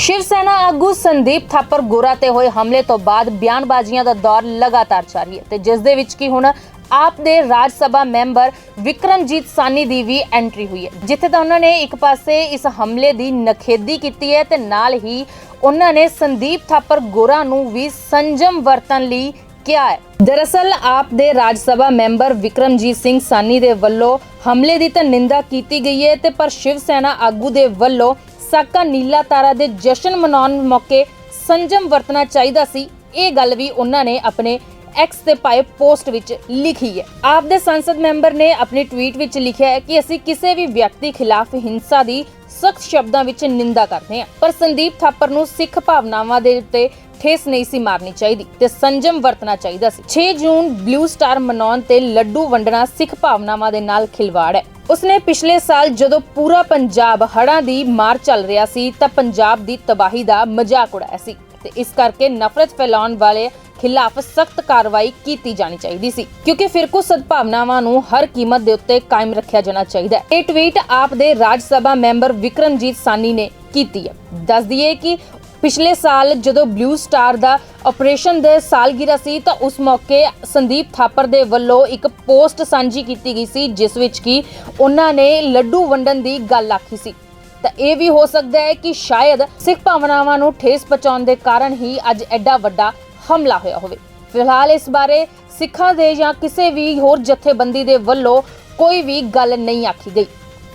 ਸ਼ਿਵ ਸੈਨਾ ਆਗੂ ਸੰਦੀਪ ਥਾਪਰ ਗੋਰਾ ਤੇ ਹੋਏ ਹਮਲੇ ਤੋਂ ਬਾਅਦ ਬਿਆਨਬਾਜ਼ੀਆਂ ਦਾ ਦੌਰ ਲਗਾਤਾਰ ਜਾਰੀ ਹੈ ਤੇ ਜਿਸ ਦੇ ਵਿੱਚ ਕੀ ਹੁਣ ਆਪ ਦੇ ਰਾਜ ਸਭਾ ਮੈਂਬਰ ਵਿਕਰਮਜੀਤ ਸਾਨੀ ਦੀ ਵੀ ਐਂਟਰੀ ਹੋਈ ਹੈ। ਜਿੱਥੇ ਤਾਂ ਉਹਨਾਂ ਨੇ ਇੱਕ ਪਾਸੇ ਇਸ ਹਮਲੇ ਦੀ ਨਖੇਦੀ ਕੀਤੀ ਹੈ ਤੇ ਨਾਲ ਹੀ ਉਹਨਾਂ ਨੇ ਸੰਦੀਪ ਥਾਪਰ ਗੋਰਾ ਨੂੰ ਵੀ ਸੰਜਮ ਵਰਤਣ ਲਈ ਕਿਹਾ ਹੈ। ਦਰਅਸਲ ਆਪ ਦੇ ਰਾਜ ਸਭਾ ਮੈਂਬਰ ਵਿਕਰਮਜੀਤ ਸਿੰਘ ਸਾਨੀ ਦੇ ਵੱਲੋਂ ਹਮਲੇ ਦੀ ਤਾਂ ਨਿੰਦਾ ਕੀਤੀ ਗਈ ਹੈ ਤੇ ਪਰ ਸ਼ਿਵ ਸੈਨਾ ਆਗੂ ਦੇ ਵੱਲੋਂ ਸਾਕਾ ਨੀਲਾ ਤਾਰਾ ਦੇ ਜਸ਼ਨ ਮਨਾਉਣ ਮੌਕੇ ਸੰਜਮ ਵਰਤਣਾ ਚਾਹੀਦਾ ਸੀ। ਇਹ ਗੱਲ ਵੀ ਉਹਨਾਂ ਨੇ ਆਪਣੇ ਐਕਸ ਤੇ ਪਾਏ ਪੋਸਟ ਵਿੱਚ ਲਿਖੀ ਹੈ। ਆਪ ਦੇ ਸੰਸਦ ਮੈਂਬਰ ਨੇ ਆਪਣੀ ਟਵੀਟ ਵਿੱਚ ਲਿਖਿਆ ਹੈ ਕਿ ਅਸੀਂ ਕਿਸੇ ਵੀ ਵਿਅਕਤੀ ਖਿਲਾਫ ਹਿੰਸਾ ਦੀ ਸਖਤ ਸ਼ਬਦਾਂ ਵਿੱਚ ਨਿੰਦਾ ਕਰਦੇ ਹਾਂ। ਪਰ ਸੰਦੀਪ ਥਾਪਰ ਨੂੰ ਸਿੱਖ ਭਾਵਨਾਵਾਂ ਦੇ ਉੱਤੇ ਠੇਸ ਨਹੀਂ ਸੀ ਮਾਰਨੀ ਚਾਹੀਦੀ ਤੇ ਸੰਜਮ ਵਰਤਣਾ ਚਾਹੀਦਾ ਸੀ। 6 ਜੂਨ ਬਲੂ ਸਟਾਰ ਮਨਾਉਣ ਤੇ ਲੱਡੂ ਵੰਡਣਾ ਸਿੱਖ ਭਾਵਨਾਵਾਂ ਦੇ ਨਾਲ ਖਿਲਵਾੜ ਹੈ। ਉਸਨੇ ਪਿਛਲੇ ਸਾਲ ਜਦੋਂ ਪੂਰਾ ਪੰਜਾਬ ਹੜ੍ਹਾਂ ਦੀ ਮਾਰ ਚੱਲ ਰਿਹਾ ਸੀ ਤਾਂ ਪੰਜਾਬ ਦੀ ਤਬਾਹੀ ਦਾ ਮਜ਼ਾਕ ਉਡਾਇਆ ਸੀ ਤੇ ਇਸ ਕਰਕੇ ਨਫ਼ਰਤ ਫੈਲਾਉਣ ਵਾਲੇ ਖਿਲਾਫ ਸਖਤ ਕਾਰਵਾਈ ਕੀਤੀ ਜਾਣੀ ਚਾਹੀਦੀ ਸੀ। ਕਿਉਂਕਿ ਫਿਰਕੂ ਸਦਭਾਵਨਾਵਾਂ ਨੂੰ ਹਰ ਕੀਮਤ ਦੇ ਉੱਤੇ ਕਾਇਮ ਰੱਖਿਆ ਜਾਣਾ ਚਾਹੀਦਾ ਹੈ। ਇਹ ਟਵੀਟ ਆਪ ਦੇ ਰਾਜ ਸਭਾ ਮੈਂਬਰ ਵਿਕਰਮਜੀਤ ਸਾਨੀ ਨੇ ਕੀਤੀ ਹੈ। ਦੱਸ ਦਈਏ ਕਿ ਪਿਛਲੇ ਸਾਲ ਜਦੋਂ ਬਲੂ ਸਟਾਰ ਦਾ ਆਪਰੇਸ਼ਨ ਦੇ ਸਾਲਗਿਰਾ ਸੀ ਤਾਂ ਉਸ ਮੌਕੇ ਸੰਦੀਪ ਥਾਪਰ ਦੇ ਵੱਲੋਂ ਇੱਕ ਪੋਸਟ ਸਾਂਝੀ ਕੀਤੀ ਗਈ ਸੀ, ਜਿਸ ਵਿੱਚ ਕਿ ਉਹਨਾਂ ਨੇ ਲੱਡੂ ਵੰਡਣ ਦੀ ਗੱਲ ਆਖੀ ਸੀ। ਤਾਂ ਇਹ ਵੀ ਹੋ ਸਕਦਾ ਹੈ ਕਿ ਸ਼ਾਇਦ ਸਿੱਖ ਭਾਵਨਾਵਾਂ ਨੂੰ ਠੇਸ ਪਹੁੰਚਾਉਣ ਦੇ ਕਾਰਨ ਹੀ ਅੱਜ ਐਡਾ ਵੱਡਾ ਹਮਲਾ ਹੋਇਆ ਹੋਵੇ। ਫਿਲਹਾਲ ਇਸ ਬਾਰੇ ਸਿੱਖਾਂ ਦੇ ਜਾਂ ਕਿਸੇ ਵੀ ਹੋਰ ਜਥੇਬੰਦੀ ਦੇ ਵੱਲੋਂ ਕੋਈ ਵੀ ਗੱਲ ਨਹੀਂ ਆਖੀ ਗਈ।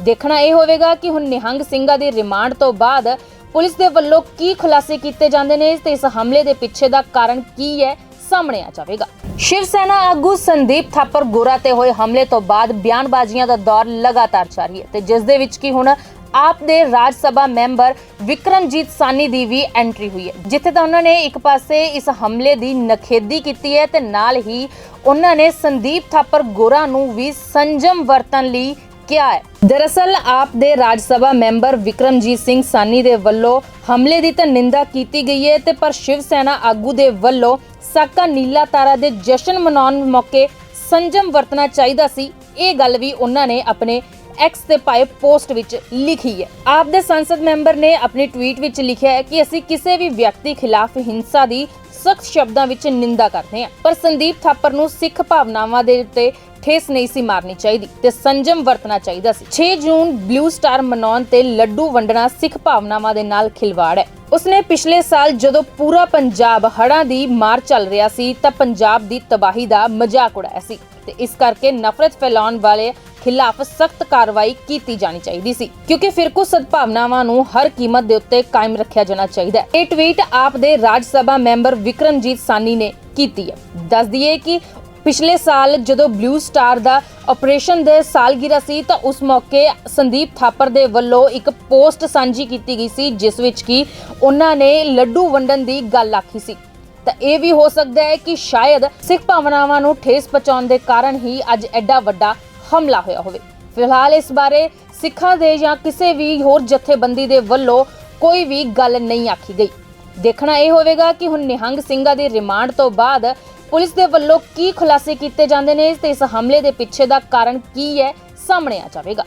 ਦੇਖਣਾ ਇਹ ਹੋਵੇਗਾ ਕਿ ਹੁਣ ਨਿਹੰਗ ਸਿੰਘਾਂ ਦੀ ਰਿਮਾਂਡ ਤੋਂ ਬਾਅਦ ਪੁਲਿਸ ਦੇ ਵੱਲੋਂ ਕੀ ਖੁਲਾਸੇ ਕੀਤੇ ਜਾਂਦੇ ਨੇ ਤੇ ਇਸ ਹਮਲੇ ਦੇ ਪਿੱਛੇ ਦਾ ਕਾਰਨ ਕੀ ਹੈ, ਸਾਹਮਣੇ ਆ ਜਾਵੇਗਾ। ਸ਼ਿਵ ਸੈਨਾ ਆਗੂ ਸੰਦੀਪ ਥਾਪਰ ਗੋਰਾ ਤੇ ਹੋਏ ਹਮਲੇ ਤੋਂ ਬਾਅਦ ਬਿਆਨਬਾਜ਼ੀਆਂ ਦਾ ਦੌਰ ਲਗਾਤਾਰ ਜਾਰੀ ਹੈ ਤੇ ਜਿਸ ਦੇ ਵਿੱਚ ਕੀ ਹੁਣ ਆਪ ਦੇ ਰਾਜ ਸਭਾ ਮੈਂਬਰ ਵਿਕਰਮਜੀਤ ਸਾਨੀ ਦੀ ਵੀ ਐਂਟਰੀ ਹੋਈ ਹੈ, ਜਿੱਥੇ ਤਾਂ ਉਹਨਾਂ ਨੇ ਇੱਕ ਪਾਸੇ ਇਸ ਹਮਲੇ ਦੀ ਨਖੇਦੀ ਕੀਤੀ ਹੈ ਤੇ ਨਾਲ ਹੀ ਉਹਨਾਂ ਨੇ ਸੰਦੀਪ ਥਾਪਰ ਗੋਰਾ ਨੂੰ ਵੀ ਸੰਜਮ ਵਰਤਣ ਲਈ ਕਿਹਾ ਹੈ। ਦਰਅਸਲ, ਆਪ ਦੇ ਰਾਜ ਸਭਾ ਮੈਂਬਰ ਵਿਕਰਮਜੀਤ ਸਿੰਘ ਸਾਨੀ ਦੇ ਵੱਲੋਂ ਹਮਲੇ ਦੀ ਤਾਂ ਨਿੰਦਾ ਕੀਤੀ ਗਈ ਹੈ ਤੇ ਪਰ ਸ਼ਿਵ ਸੈਨਾ ਆਗੂ ਦੇ ਵੱਲੋਂ ਸਾਕਾ ਨੀਲਾ ਤਾਰਾ ਦੇ ਜਸ਼ਨ ਮਨਾਉਣ ਮੌਕੇ ਸੰਜਮ ਵਰਤਣਾ ਚਾਹੀਦਾ ਸੀ। ਇਹ ਗੱਲ ਵੀ ਉਹਨਾਂ ਨੇ ਆਪਣੇ ਐਕਸ ਤੇ ਪਾਏ ਪੋਸਟ ਵਿੱਚ ਲਿਖੀ ਹੈ। ਆਪ ਦੇ ਸੰਸਦ ਮੈਂਬਰ ਨੇ ਆਪਣੀ ਟਵੀਟ ਵਿੱਚ ਲਿਖਿਆ ਹੈ ਕਿ ਅਸੀਂ ਕਿਸੇ ਵੀ ਵਿਅਕਤੀ ਖਿਲਾਫ ਹਿੰਸਾ ਦੀ ਸਖਤ ਸ਼ਬਦਾਂ ਵਿੱਚ ਨਿੰਦਾ ਕਰਦੇ ਹਾਂ। ਪਰ ਸੰਦੀਪ ਥਾਪਰ ਨੂੰ ਸਿੱਖ ਭਾਵਨਾਵਾਂ ਦੇ ਉੱਤੇ ਠੇਸ ਨਹੀਂ ਸੀ ਮਾਰਨੀ ਚਾਹੀਦੀ ਤੇ ਸੰਜਮ ਵਰਤਣਾ ਚਾਹੀਦਾ ਸੀ। 6 ਜੂਨ ਬਲੂ ਸਟਾਰ ਮਨਾਉਣ ਤੇ ਲੱਡੂ ਵੰਡਣਾ ਸਿੱਖ ਭਾਵਨਾਵਾਂ ਦੇ ਨਾਲ ਖਿਲਵਾੜ ਹੈ। ਉਸਨੇ ਪਿਛਲੇ ਸਾਲ ਜਦੋਂ ਪੂਰਾ ਪੰਜਾਬ ਹੜ੍ਹਾਂ ਦੀ ਮਾਰ ਚੱਲ ਰਿਹਾ ਸੀ ਤਾਂ ਪੰਜਾਬ ਦੀ ਤਬਾਹੀ ਦਾ ਮਜ਼ਾਕ ਉਡਾਇਆ ਸੀ ਤੇ ਇਸ ਕਰਕੇ ਨਫ਼ਰਤ ਫੈਲਾਉਣ ਵਾਲੇ ਖਿਲਾਫ ਸਖਤ ਕਾਰਵਾਈ ਕੀਤੀ ਜਾਣੀ ਚਾਹੀਦੀ ਸੀ। ਕਿਉਂਕਿ ਫਿਰਕੂ ਸਦਭਾਵਨਾਵਾਂ ਨੂੰ ਹਰ ਕੀਮਤ ਦੇ ਉੱਤੇ ਕਾਇਮ ਰੱਖਿਆ ਜਾਣਾ ਚਾਹੀਦਾ ਹੈ। ਇਹ ਟਵੀਟ ਆਪ ਦੇ ਰਾਜ ਸਭਾ ਮੈਂਬਰ ਵਿਕਰਮਜੀਤ ਸਾਨੀ ਨੇ ਕੀਤੀ ਹੈ। ਦੱਸ ਦਈਏ ਕਿ ਪਿਛਲੇ ਸਾਲ ਜਦੋਂ ਬਲੂ ਸਟਾਰ ਦਾ ਆਪਰੇਸ਼ਨ ਦੇ ਸਾਲਗਿਰਾ ਸੀ ਤਾਂ ਉਸ ਮੌਕੇ ਸੰਦੀਪ ਥਾਪਰ ਦੇ ਵੱਲੋਂ ਇੱਕ ਪੋਸਟ ਸਾਂਝੀ ਕੀਤੀ ਗਈ ਸੀ, ਜਿਸ ਵਿੱਚ ਕਿ ਉਹਨਾਂ ਨੇ ਲੱਡੂ ਵੰਡਣ ਦੀ ਗੱਲ ਆਖੀ ਸੀ। ਤਾਂ ਇਹ ਵੀ ਹੋ ਸਕਦਾ ਹੈ ਕਿ ਸ਼ਾਇਦ ਸਿੱਖ ਭਾਵਨਾਵਾਂ ਨੂੰ ਠੇਸ ਪਹੁੰਚਾਉਣ ਦੇ ਕਾਰਨ ਹੀ ਅੱਜ ਐਡਾ ਵੱਡਾ ਹਮਲਾ ਹੋਇਆ ਹੋਵੇ। ਫਿਲਹਾਲ ਇਸ ਬਾਰੇ ਸਿੱਖਾਂ ਦੇ ਜਾਂ ਕਿਸੇ ਵੀ ਹੋਰ ਜਥੇਬੰਦੀ ਦੇ ਵੱਲੋਂ ਕੋਈ ਵੀ ਗੱਲ ਨਹੀਂ ਆਖੀ ਗਈ। ਦੇਖਣਾ ਇਹ ਹੋਵੇਗਾ ਕਿ ਹੁਣ ਨਿਹੰਗ ਸਿੰਘਾਂ ਦੀ ਰਿਮਾਂਡ ਤੋਂ ਬਾਅਦ ਪੁਲਿਸ ਦੇ ਵੱਲੋਂ ਕੀ ਖੁਲਾਸੇ ਕੀਤੇ ਜਾਂਦੇ ਨੇ ਤੇ ਇਸ ਹਮਲੇ ਦੇ ਪਿੱਛੇ ਦਾ ਕਾਰਨ ਕੀ ਹੈ ਸਾਹਮਣੇ ਆ ਜਾਵੇਗਾ।